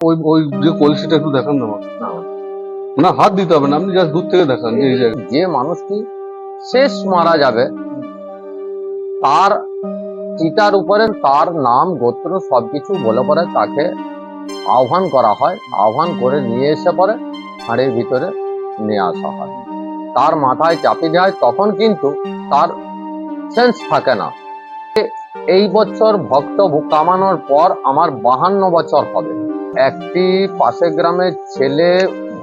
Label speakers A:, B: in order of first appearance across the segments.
A: ওই ওই যে কলসিটা একটু দেখান না না। হাত দিতে হবে না আপনি জাস্ট দূর থেকে দেখান এই
B: যে। মানুষটি শেষ মারা যাবে তার চিতার উপরে তার নাম গোত্র সবকিছু বলে পরে তাকে আহ্বান করা হয় আহ্বান করে নিয়ে এসে পরে হাড়ের ভিতরে নিয়ে আসা হয়। তার মাথায় চাপি হয় তখন কিন্তু তার সেন্স থাকে না। এই বছর ভক্ত কামানোর পর আমার বাহান্ন বছর হবে। একটি পাশে গ্রামের ছেলে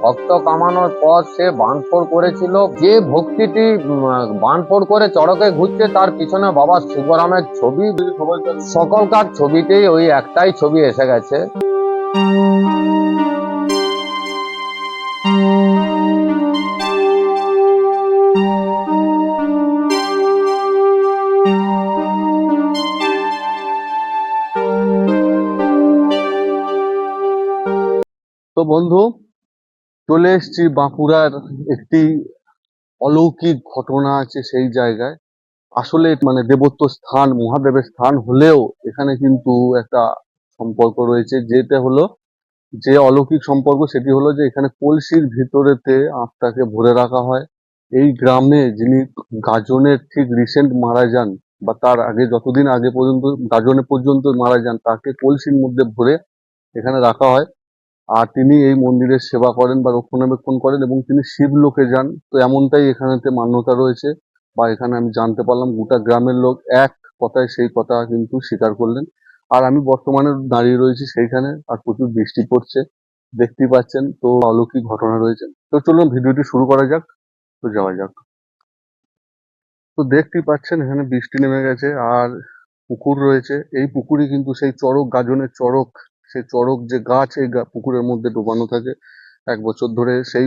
B: ভক্ত কামানোর পর সে বানফোর করেছিল। যে ভক্তিটি বানফোর করে চড়কে ঘুরছে, তার পিছনে বাবা শিবরামের ছবি। সকলকার ছবিতেই ওই একটাই ছবি এসে গেছে।
A: তো বন্ধু, চলে এসছি বাঁকুড়ার একটি অলৌকিক ঘটনা আছে সেই জায়গায়। আসলে মানে দেবত্ব স্থান, মহাদেবের স্থান হলেও এখানে কিন্তু একটা সম্পর্ক রয়েছে, যেটা হলো যে অলৌকিক সম্পর্ক সেটি হলো যে এখানে কলসির ভিতরেতে আত্মাকে ভরে রাখা হয়। এই গ্রামে যিনি গাজনের ঠিক রিসেন্ট মারা যান বা তার আগে যতদিন আগে পর্যন্ত, গাজনে পর্যন্ত মারা যান, তাকে কলসির মধ্যে ভরে এখানে রাখা হয়। আর তিনি এই মন্দিরের সেবা করেন বা রক্ষণাবেক্ষণ করেন এবং তিনি শিবলোকে যান। তো এমনটাই এখানেতে মান্যতা রয়েছে বা এখানে আমি জানতে পারলাম গোটা গ্রামের লোক এক কথায় সেই কথা কিন্তু স্বীকার করলেন। আর আমি বর্তমানে দাঁড়িয়ে রয়েছি সেইখানে আর প্রচুর বৃষ্টি পড়ছে, দেখতেই পাচ্ছেন তো অলৌকিক ঘটনা রয়েছে। তো চলুন ভিডিওটি শুরু করা যাক, তো যাওয়া যাক। তো দেখতেই পাচ্ছেন এখানে বৃষ্টি নেমে গেছে আর পুকুর রয়েছে। এই পুকুরই কিন্তু সেই চড়ক, গাজনের চড়ক। সেই চড়ক যে গাছ, এই পুকুরের মধ্যে ডোবানো থাকে, এক বছর ধরে সেই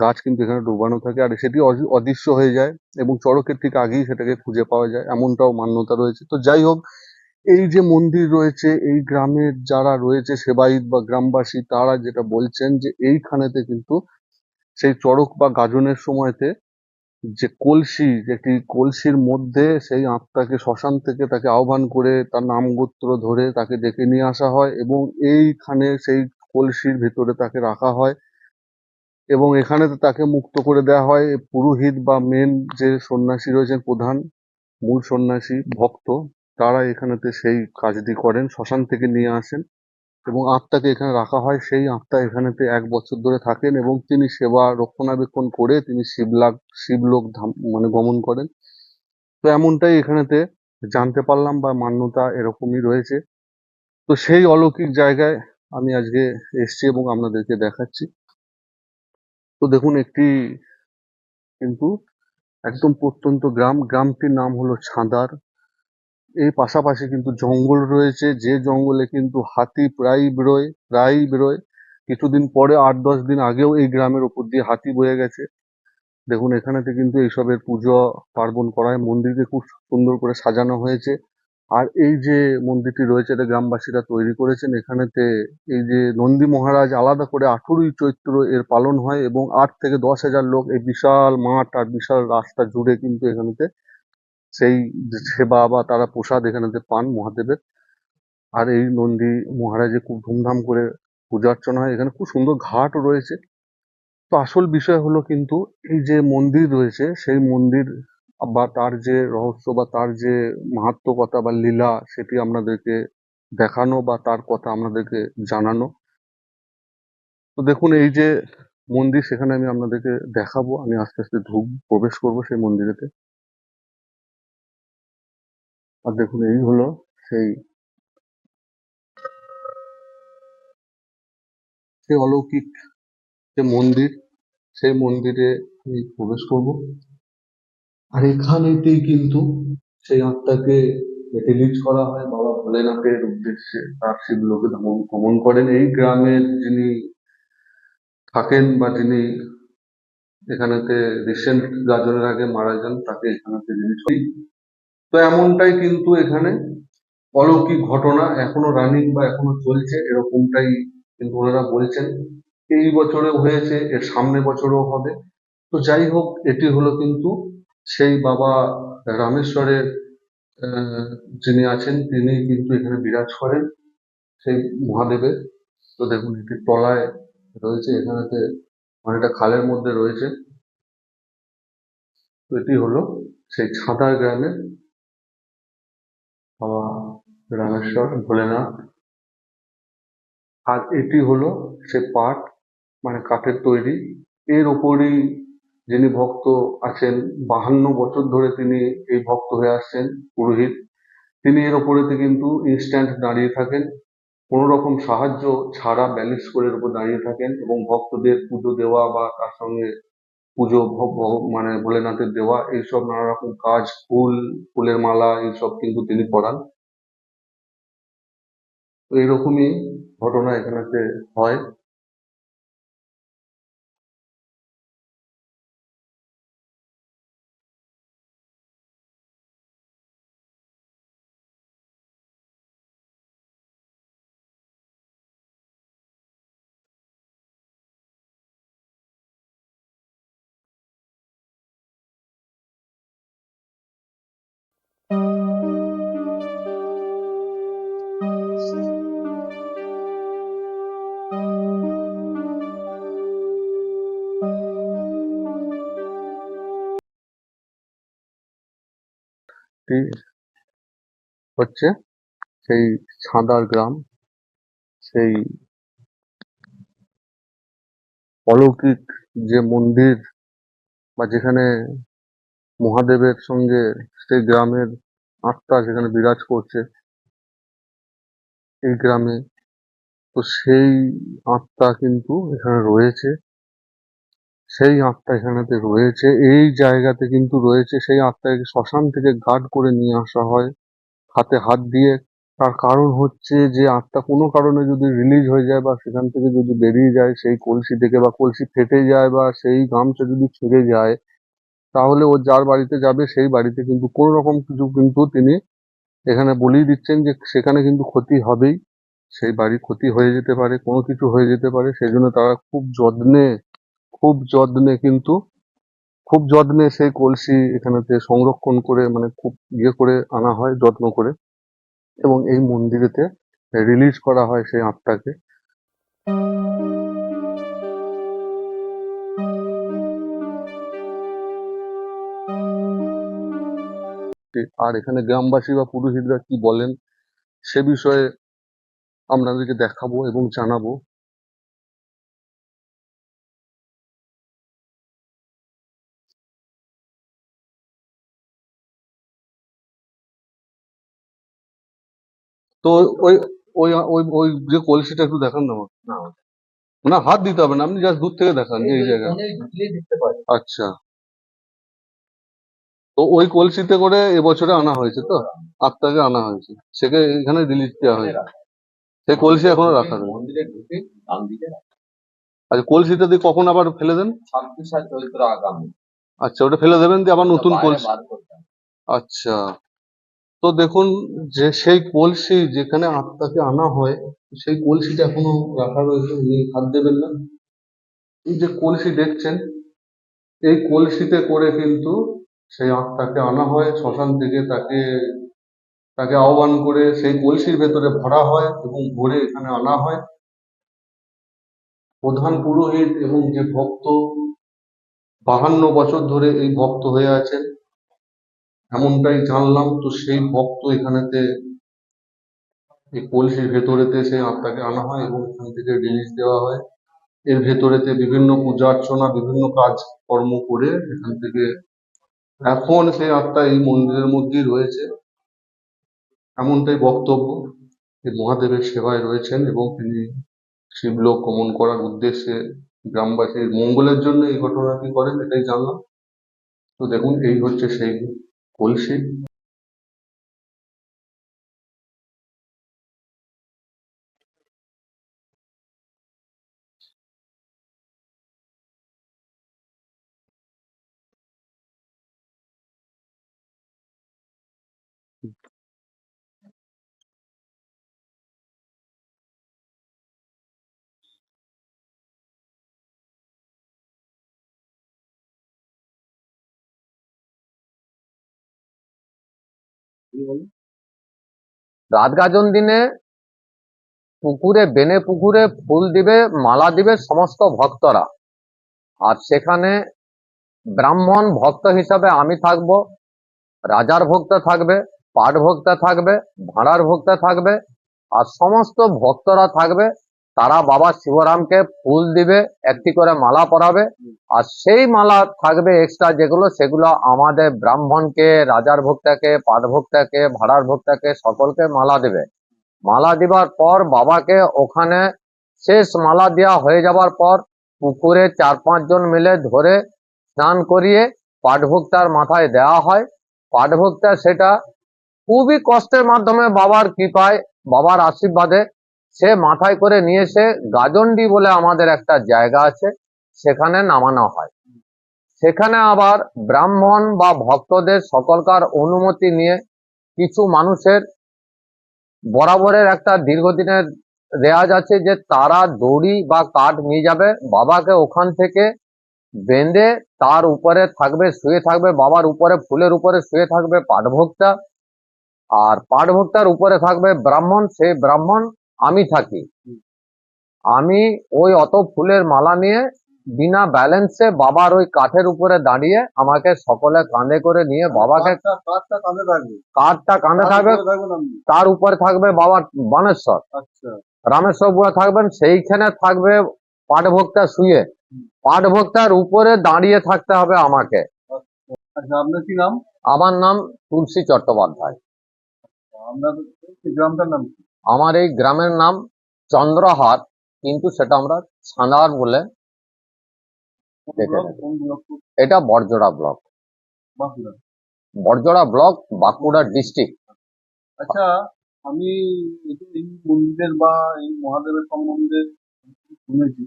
A: গাছ কিন্তু এখানে ডোবানো থাকে আর সেটি অদৃ- অদৃশ্য হয়ে যায় এবং চড়কের ঠিক আগেই সেটাকে খুঁজে পাওয়া যায়, এমনটাও মান্যতা রয়েছে। তো যাই হোক, এই যে মন্দির রয়েছে, এই গ্রামের যারা রয়েছে সেবায়িত বা গ্রামবাসী, তারা যেটা বলছেন যে এইখানেতে কিন্তু সেই চড়ক বা গাজনের সময়তে যে কলসি যেটি কলসির মধ্যে সেই আত্মাকে শ্মশান থেকে তাকে আহ্বান করে তার নাম গোত্র ধরে তাকে ডেকে নিয়ে আসা হয় এবং এইখানে সেই কলসির ভিতরে তাকে রাখা হয় এবং এখানে তাকে মুক্ত করে দেওয়া হয়। পুরোহিত বা মেন যে সন্ন্যাসী রয়েছেন, প্রধান মূল সন্ন্যাসী, ভক্ত, তারা এখানেতে সেই কাজটি করেন, শ্মশান থেকে নিয়ে আসেন। এবং আত্মাকে এখানে রাখা হয়। সেই আত্মা এখানেতে এক বছর ধরে থাকেন এবং তিনি সেবা রক্ষণাবেক্ষণ করে তিনি শিবলাগ, শিবলোক ধাম মানে গমন করেন। তো এমনটাই এখানেতে জানতে পারলাম বা মান্যতা এরকমই রয়েছে। তো সেই অলৌকিক জায়গায় আমি আজকে এসেছি এবং আপনাদেরকে দেখাচ্ছি। তো দেখুন, একটি কিন্তু একদম প্রত্যন্ত গ্রাম। গ্রামটির নাম হলো ছাঁদার। এই পাশাপাশি কিন্তু জঙ্গল রয়েছে, যে জঙ্গলে কিন্তু হাতি প্রায় বেরোয়, প্রায়ই বেরোয়। কিছুদিন পরে, আট দশ দিন আগেও এই গ্রামের উপর দিয়ে হাতি বয়ে গেছে। দেখুন, এখানেতে কিন্তু এইসবের পুজো পার্বণ করা হয় মন্দিরকে খুব সুন্দর করে সাজানো হয়েছে। আর এই যে মন্দিরটি রয়েছে, এটা গ্রামবাসীরা তৈরি করেছেন। এখানেতে এই যে নন্দী মহারাজ আলাদা করে আঠেরোই চৈত্র এর পালন হয় এবং আট থেকে দশ হাজার লোক, এই বিশাল মাঠ আর বিশাল রাস্তা জুড়ে কিন্তু এখানেতে সেই সেবা বা তারা প্রসাদ এখানেতে পান মহাদেবের, আর এই নন্দী মহারাজে খুব ধুমধাম করে পূজা অর্চনা হয়, এখানে খুব সুন্দর ঘাট রয়েছে। তো আসল বিষয় হলো কিন্তু এই যে মন্দির রয়েছে, সেই মন্দির বা তার যে রহস্য বা তার যে মাহাত্মকতা বা লীলা, সেটি আপনাদেরকে দেখানো বা তার কথা আপনাদেরকে জানানো। তো দেখুন, এই যে মন্দির, সেখানে আমি আপনাদেরকে দেখাবো। আমি আস্তে আস্তে ঢুক প্রবেশ করব সেই মন্দিরেতে। আর দেখুন, এই হলো সেই সেই অলৌকিক যে মন্দির, সেই মন্দিরে আমি প্রবেশ করব। আর এখানেতেই কিন্তু সেই আত্মাকে রিলিজ করা হয়। বাবা ভোলেনাথের উদ্দেশ্যে তার ভ্রমণ ভ্রমণ করেন। এই গ্রামের যিনি থাকেন বা যিনি এখানেতে রিসেন্ট গাজনের আগে মারা যান, তাকে এখানেতে রিলিজ তো এমনটাই কিন্তু এখানে অলৌকিক ঘটনা। এখনও রানিং বা এখনও চলছে, এরকমটাই কিন্তু ওনারা বলছেন। এই বছরেও হয়েছে, এর সামনে বছরও হবে। তো যাই হোক, এটি হলো কিন্তু সেই বাবা রামেশ্বরের যিনি আছেন, তিনি কিন্তু এখানে বিরাজ করেন সেই মহাদেবের। তো দেখুন এটি তলায় রয়েছে, এখানেতে অনেকটা খালের মধ্যে রয়েছে। তো এটি হলো সেই ছাতার গ্রামের বাবা, রামেশ্বর, ভোলেনাথ। আর এটি হলো সে পাট মানে কাঠের তৈরি। এর ওপরই যিনি ভক্ত আছেন, বাহান্ন বছর ধরে তিনি এই ভক্ত হয়ে আসছেন, পুরোহিত। তিনি এর ওপরেতে কিন্তু ইনস্ট্যান্ট দাঁড়িয়ে থাকেন। কোনো রকম সাহায্য ছাড়া ব্যালেন্স করে এর উপর দাঁড়িয়ে থাকেন এবং ভক্তদের পুজো দেওয়া বা তার সঙ্গে পুজো মানে ভোলেনাথের দেওয়া এইসব নানা রকম কাজ, ফুল, ফুলের মালা এইসব কিন্তু তিনি করান। তো এরকমই ঘটনা এখানেতে হয়। এটি হচ্ছে সেই ছাঁদার গ্রাম, সেই অলৌকিক যে মন্দির বা যেখানে মহাদেবের সঙ্গে সেই গ্রামের আত্মা যেখানে বিরাজ করছে, এই গ্রামে, তো সেই আত্মা কিন্তু এখানে রয়েছে। সেই আত্মা এখানেতে রয়েছে। এই জায়গাতে কিন্তু রয়েছে সেই আত্মাকে শ্মশান থেকে গার্ড করে নিয়ে আসা হয়, হাতে হাত দিয়ে। তার কারণ হচ্ছে যে আত্মা কোনো কারণে যদি রিলিজ হয়ে যায় বা সেখান থেকে যদি বেরিয়ে যায়, সেই কলসি থেকে বা কলসি ফেটে যায় বা সেই গামছা যদি ছিঁড়ে যায়, তাহলে ও যার বাড়িতে যাবে সেই বাড়িতে কিন্তু কোনো রকম কিছু কিন্তু তিনি এখানে বলেই দিচ্ছেন যে সেখানে কিন্তু ক্ষতি হবেই। সেই বাড়ি ক্ষতি হয়ে যেতে পারে, কোনো কিছু হয়ে যেতে পারে। সেই জন্য তারা খুব যত্নে খুব যত্নে কিন্তু, খুব যত্নে সেই কলসি এখানেতে সংরক্ষণ করে মানে খুব ইয়ে করে আনা হয়, যত্ন করে। এবং এই মন্দিরেতে রিলিজ করা হয় সেই আত্মাকে আর এখানে গ্রামবাসী বা পুরোহিতরা কি বলেন, সে বিষয়ে আপনাদেরকে দেখাবো এবং জানাব। তো ওই ওই ওই ওই যে কলসিটা একটু দেখান না আমাকে। না হাত দিতে হবে না আপনি জাস্ট দূর থেকে দেখান এই জায়গায়। আচ্ছা। তো ওই কলসিতে করে এবছরে আনা হয়েছে তো? আত্মাকে আনা হয়েছে। সেকে এখানে রিলিজ দেওয়া হয়েছে। সেই কলসি এখনও রাখা
B: দিকে
A: আচ্ছা কলসিটা দিয়ে কখন আবার ফেলে দেন? আচ্ছা ওটা ফেলে দেবেন দিয়ে আবার নতুন কলসি। আচ্ছা। তো দেখুন, যে সেই কলসি যেখানে আত্মাকে আনা হয়, সেই কলসিটা এখনও রাখা রয়েছে হাত দেবেন না। এই যে কলসি দেখছেন, এই কলসিতে করে কিন্তু সেই আত্মাকে আনা হয়, শ্মশান থেকে তাকে তাকে আহ্বান করে সেই কলসির ভেতরে ভরা হয় এবং ভরে এখানে আনা হয়। প্রধান পুরোহিত এবং যে ভক্ত, বাহান্ন বছর ধরে এই ভক্ত হয়ে আছেন। এমনটাই জানলাম তো সেই ভক্ত এখানেতে, এই কলসির ভেতরেতে সেই আত্মাকে আনা হয় এবং এখান থেকে রিলিজ দেওয়া হয়। এর ভেতরেতে বিভিন্ন পূজা অর্চনা, বিভিন্ন কাজ কর্ম করে এখান থেকে এখন সেই আত্মা এই মন্দিরের মধ্যেই রয়েছে। এমনটাই বক্তব্য। যে মহাদেবের সেবায় রয়েছেন এবং তিনি শিবলোক গমন করার উদ্দেশ্যে গ্রামবাসীর মঙ্গলের জন্য এই ঘটনাটি করেন, এটাই জানলাম। তো দেখুন, এই হচ্ছে সেই কলসি
B: রাত গাজন দিনে পুকুরে, বেনে পুকুরে ফুল দিবে, মালা দিবে সমস্ত ভক্তরা। আর সেখানে ব্রাহ্মণ ভক্ত হিসাবে আমি থাকব, রাজার ভক্ত থাকবে, পাট ভক্ত থাকবে, ভাড়ার ভক্ত থাকবে, আর সমস্ত ভক্তরা থাকবে তারা বাবা শিবরামকে ফুল দিবে, একটি করে মালা পরাবে। আর সেই মালা থাকবে এক্সট্রা যেগুলো, সেগুলো আমাদের ব্রাহ্মণকে, রাজার ভক্তাকে, পাট ভক্তাকে, ভাড়ার ভক্তাকে সকলকে মালা দেবে। মালা দেওয়ার পর বাবাকে ওখানে শেষ মালা দেওয়া হয়ে যাবার পর পুকুরে চার পাঁচজন মিলে ধরে স্নান করিয়ে পাঠভোক্তার মাথায় দেওয়া হয়। পাঠভোক্তা সেটা খুবই কষ্টের মাধ্যমে বাবার কৃপায়, বাবার আশীর্বাদে সে মাথায় করে নিয়ে এসে গাজন্ডি বলে আমাদের একটা জায়গা আছে, সেখানে নামানো হয়। সেখানে আবার ব্রাহ্মণ বা ভক্তদের সকলকার অনুমতি নিয়ে কিছু মানুষের বরাবরের একটা দীর্ঘদিনের রেয়াজ আছে যে তারা দড়ি বা কাঠ নিয়ে যাবে, বাবাকে ওখান থেকে বেঁধে তার উপরে থাকবে, শুয়ে থাকবে, বাবার উপরে, ফুলের উপরে শুয়ে থাকবে পাঠভোক্তা আর পাঠভোক্তার উপরে থাকবে ব্রাহ্মণ, সেই ব্রাহ্মণ আমি থাকি। আমি ওই অত ফুলের মালা নিয়ে বিনা ব্যালেন্সে বাবার ওই কাঠের উপরে দাঁড়িয়ে আমাকে সকলে কাঁধে করে নিয়ে বাবাকে
A: কাঠটা কাঁধে থাকবে।
B: তার উপরে থাকবে বাবার বানেশ্বর।
A: আচ্ছা।
B: রামেশ্বর বুড়া থাকবেন সেইখানে থাকবে পাঠভোক্তা শুয়ে। পাঠভোক্তার উপরে দাঁড়িয়ে থাকতে হবে আমাকে।
A: আচ্ছা আপনার কি নাম?
B: আমার নাম তুলসী চট্টোপাধ্যায়।
A: আপনার এই গ্রামটার নাম?
B: আমার এই গ্রামের নাম চন্দ্রহাট কিন্তু সেটা আমরা ছাঁদার বলে? এটা Barjora block. Barjora block Bankura district.
A: আচ্ছা আমি এই মন্দিরের বা এই মহাদেবের সম্বন্ধে শুনেছি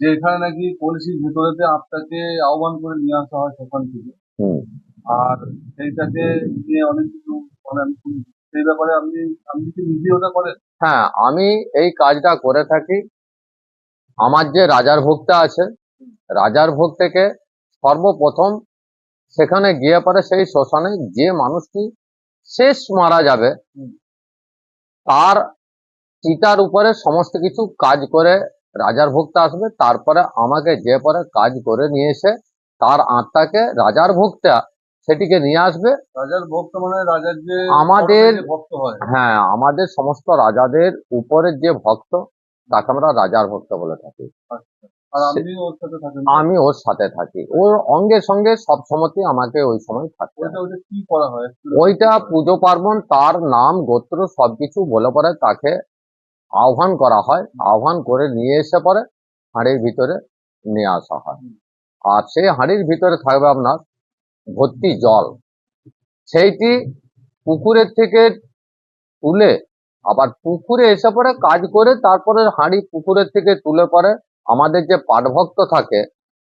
A: যে এখানে নাকি কলসির ভেতরেতে আত্মাকে আহ্বান করে নিয়ে আসা হয় সেখান থেকে। আর সেইটাকে নিয়ে অনেক কিছু মানে আমি শুনেছি। সেই ব্যাপারে আপনি আপনি কি নিজে ওটা করেন?
B: হ্যাঁ আমি এই কাজটা করে থাকি। আমার যে রাজার ভোগটা আছে রাজার ভোগ থেকে সর্বপ্রথম সেখানে গিয়ে পরে সেই শ্মশানে যে মানুষটি শেষ মারা যাবে। তার চিতার উপরে সমস্ত কিছু কাজ করে রাজার ভোগটা আসবে। তারপরে আমাকে যে পরে কাজ করে নিয়ে এসে তার আত্মাকে রাজার ভোগটা সেটিকে নিয়ে আসবে।
A: রাজার ভক্ত মানে রাজার যে
B: আমাদের-
A: ভক্ত হয়।
B: হ্যাঁ আমাদের সমস্ত রাজাদের উপরের যে ভক্ত তাকে আমরা রাজার ভক্ত বলে থাকি।
A: থাকেন
B: আমি ওর সাথে থাকি। ওর অঙ্গে সঙ্গে সব আমাকে ওই সময় থাকতে হয়।
A: ওইটা
B: পুজো পার্বণ তার নাম গোত্র সবকিছু বলে পরে তাকে আহ্বান করা হয়। আহ্বান করে নিয়ে এসে পরে হাঁড়ির ভিতরে নিয়ে আসা হয়। আর সেই হাঁড়ির ভিতরে থাকবে আপনার ভর্তি জল। সেইটি পুকুরের থেকে তুলে আবার পুকুরে এসে পরে কাজ করে তারপরে হাঁড়ি পুকুরের থেকে তুলে পরে আমাদের যে পাঠভক্ত থাকে,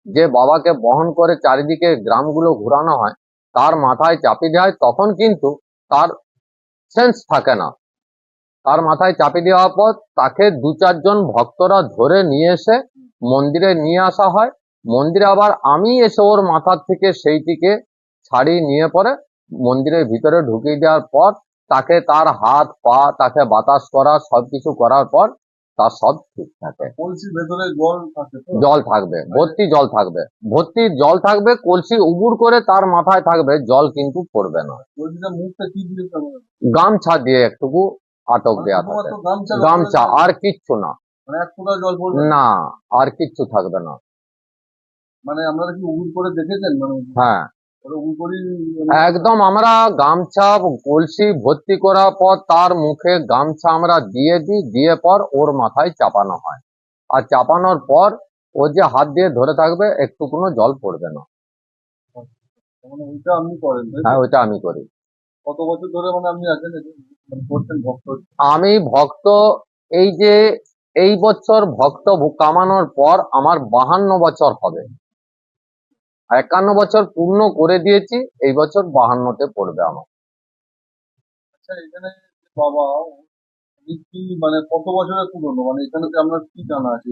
B: যে বাবাকে বহন করে চারিদিকে গ্রামগুলো ঘোরানো হয়, তার মাথায় চাপিয়ে দেওয়া তখন কিন্তু তার সেন্স থাকে না। তার মাথায় চাপিয়ে দেওয়ার পর তাকে দু চারজন ভক্তরা ধরে নিয়ে এসে মন্দিরে নিয়ে আসা হয়। মন্দিরে আবার আমি এসে ওর মাথার থেকে সেইটিকে ছাড়িয়ে নিয়ে পরে মন্দিরের ভিতরে ঢুকিয়ে দেওয়ার পর তাকে তার হাত পা তাকে বাতাস করা সবকিছু করার পর তার সব ঠিক থাকে।
A: ভেতরে জল
B: জল থাকবে ভর্তি জল থাকবে। ভর্তি জল থাকবে কলসি উবুর করে তার মাথায় থাকবে জল কিন্তু পড়বে না? গামছা দিয়ে একটুকু আটক
A: মানে
B: দেওয়া থাকে।
A: গামছা
B: আর কিচ্ছু না।
A: মানে না।
B: আর কিচ্ছু থাকবে না।
A: মানে আপনারা কি উগুর করে দেখেছেন? মানে
B: হ্যাঁ। একদম আমরা গামছা কলসি ভর্তি করার পর তার মুখে গামছা আমরা দিয়ে দিই দিয়ে পর ওর মাথায় চাপানো হয়। আর চাপানোর পর ও যে হাত দিয়ে ধরে থাকবে একটু কোনো জল পড়বে না।
A: মানে?
B: হ্যাঁ ওইটা আমি করি।
A: কত বছর ধরে মানে আপনি আছেন? মানে ভক্ত?
B: আমি ভক্ত এই যে এই বছর ভক্ত কামানোর পর আমার বাহান্ন বছর হবে। একান্ন বছর পূর্ণ করে দিয়েছি এই বছর বাহান্নতে পড়বে আমার।
A: আচ্ছা এখানে বাবা মানে কত বছরের পুরনো? মানে এখানে আপনার কি জানা আছে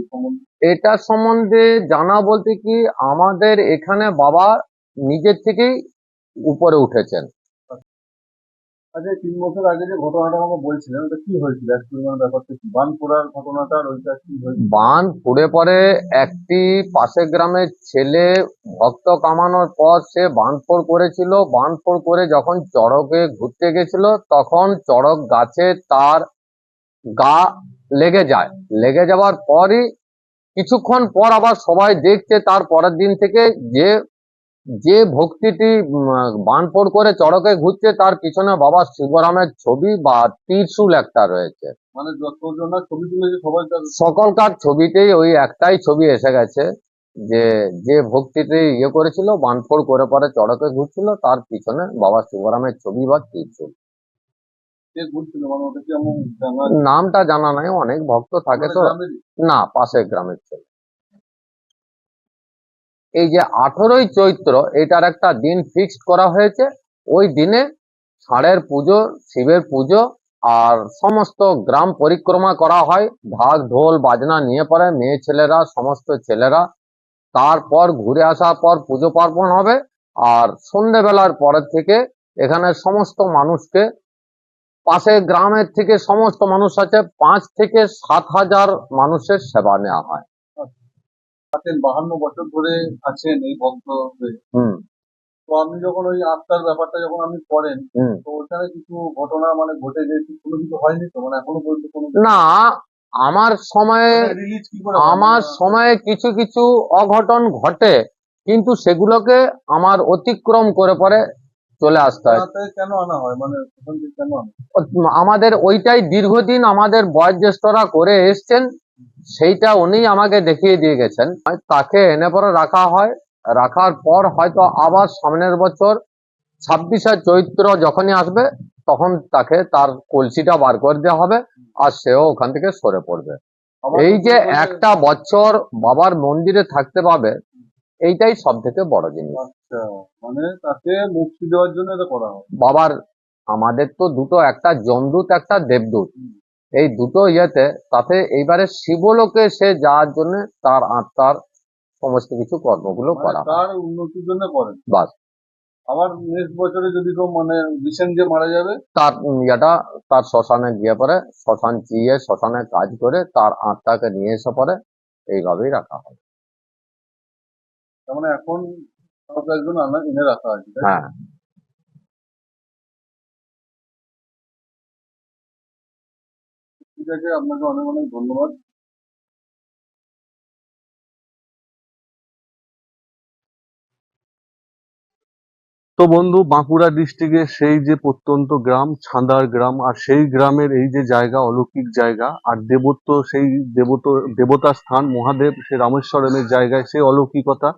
B: এটা সম্বন্ধে জানা বলতে কি আমাদের এখানে বাবা নিজের থেকেই উপরে উঠেছেন।
C: আচ্ছা তিন বছর আগে যে ঘটনাটা আমাকে বলছিলেন, ওটা কি হয়েছিল? অ্যাকচুয়ালি ব্যাপারটা কি? বান পোড়ার ঘটনাটা ওইটা কি হয়েছিল?
B: বান পুড়ে পরে একটি পাশের গ্রামের ছেলে ভক্ত কামানোর পর সে বানফোড় করেছিল। বানফোড় করে যখন চড়কে ঘুরতে গেছিল, তখন চড়ক গাছে তার গা লেগে যায়। লেগে যাওয়ার পরই কিছুক্ষণ পর আবার সবাই দেখছে, তার পরের দিন থেকে যে যে ভক্তিটি বানফোড় করে চড়কে ঘুরছে তার পিছনে বাবা শিবরামের ছবি বা ত্রিশূল একটা রয়েছে।
C: মানে যতজন ছবি তুলেছে সবাই
B: সকলকার ছবিতেই ওই একটাই ছবি এসে গেছে যে যে ভক্তিতে ইয়ে করেছিল বানফোড় করে পরে চড়কে ঘুরছিল তার পিছনে বাবা শিবরামের ছবি বা ত্রিশূল।
C: মানে
B: নামটা জানা নাই অনেক ভক্ত থাকে তো। না পাশের গ্রামের ছেলে এই যে আঠেরোই চৈত্র এটার একটা দিন ফিক্সড করা হয়েছে, ওই দিনে ষাঁড়ের পুজো, শিবের পুজো আর সমস্ত গ্রাম পরিক্রমা করা হয়। ঢাক, ঢোল, বাজনা নিয়ে পরে মেয়ে ছেলেরা, সমস্ত ছেলেরা। তারপর ঘুরে আসার পর পুজো পার্বণ হবে আর সন্ধেবেলার পরের থেকে এখানে সমস্ত মানুষকে পাশে গ্রামের থেকে সমস্ত মানুষ আছে, পাঁচ থেকে সাত হাজার মানুষের সেবা নেওয়া হয়।
C: আছেন বাহান্ন বছর ধরে আছেন এই ভক্ত হয়ে। তো আপনি যখন ওই আত্মার ব্যাপারটা যখন আপনি করেন তো ওখানে কিছু ঘটনা মানে ঘটে যে কোনো কিছু হয়নি তো মানে এখনও পর্যন্ত কোনো
B: না আমার সময়ে
C: হয়?
B: আমার
C: মানে,
B: সময়ে কিছু কিছু অঘটন ঘটে কিন্তু সেগুলোকে আমার অতিক্রম করে পরে চলে আসতে হয়
C: কেন আনা হয় মানে হয়?
B: আমাদের ওইটাই দীর্ঘদিন আমাদের বয়োজ্যেষ্ঠরা করে এসছেন সেইটা উনি আমাকে দেখিয়ে দিয়ে গেছেন। তাকে এনে পরে রাখা হয়। রাখার পর হয়তো আবার সামনের বছর ছাব্বিশে চৈত্র যখনই আসবে তখন তাকে তার কলসিটা বার করে দেওয়া হবে আর সেও ওখান থেকে সরে পড়বে। এই যে একটা বছর বাবার মন্দিরে থাকতে পাবে এইটাই সব থেকে বড় জিনিস।
C: আচ্ছা মানে তাকে মুক্তি দেওয়ার জন্য এটা করা হয়।
B: বাবার আমাদের তো দুটো একটা জমদূত একটা দেবদূত। এই দুটো ইয়েতে তাতে এইবারে শিবলোকে সে যাওয়ার জন্য তার আত্মার সমস্ত কিছু কর্মগুলো
C: মানে
B: করা।
C: তার উন্নতির জন্য করেন।
B: বাস।
C: আবার নেক্সট বছরে যদি কেউ মানে রিসেন্ট যে মারা যাবে?
B: তার ইয়েটা তার শ্মশানে গিয়ে পরে শ্মশান চিয়ে শ্মশানে কাজ করে তার আত্মাকে নিয়ে এসে পরে এইভাবেই রাখা হয়।
C: তার মানে এখন একজন আনা এনে রাখা আছে
B: হ্যাঁ।
C: ঠিক আছে, আপনাকে অনেক অনেক ধন্যবাদ।
A: তো বন্ধু, বাঁকুড়া ডিস্ট্রিক্টের সেই যে প্রত্যন্ত গ্রাম, ছান্দার গ্রাম, আর সেই গ্রামের এই যে জায়গা, অলৌকিক জায়গা, আর দেবত্ব, সেই দেবত দেবতার স্থান, মহাদেব সে রামেশ্বরমের জায়গায় সেই অলৌকিকতা,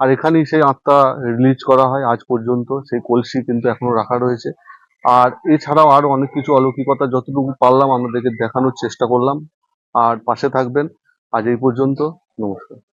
A: আর এখানেই সেই আত্মা রিলিজ করা হয় আজ পর্যন্ত, সেই কলসি কিন্তু এখনও রাখা রয়েছে। আর এছাড়াও আরও অনেক কিছু অলৌকিকতা যতটুকু পারলাম আপনাদেরকে দেখানোর চেষ্টা করলাম। আর পাশে থাকবেন। আজ এই পর্যন্ত, নমস্কার।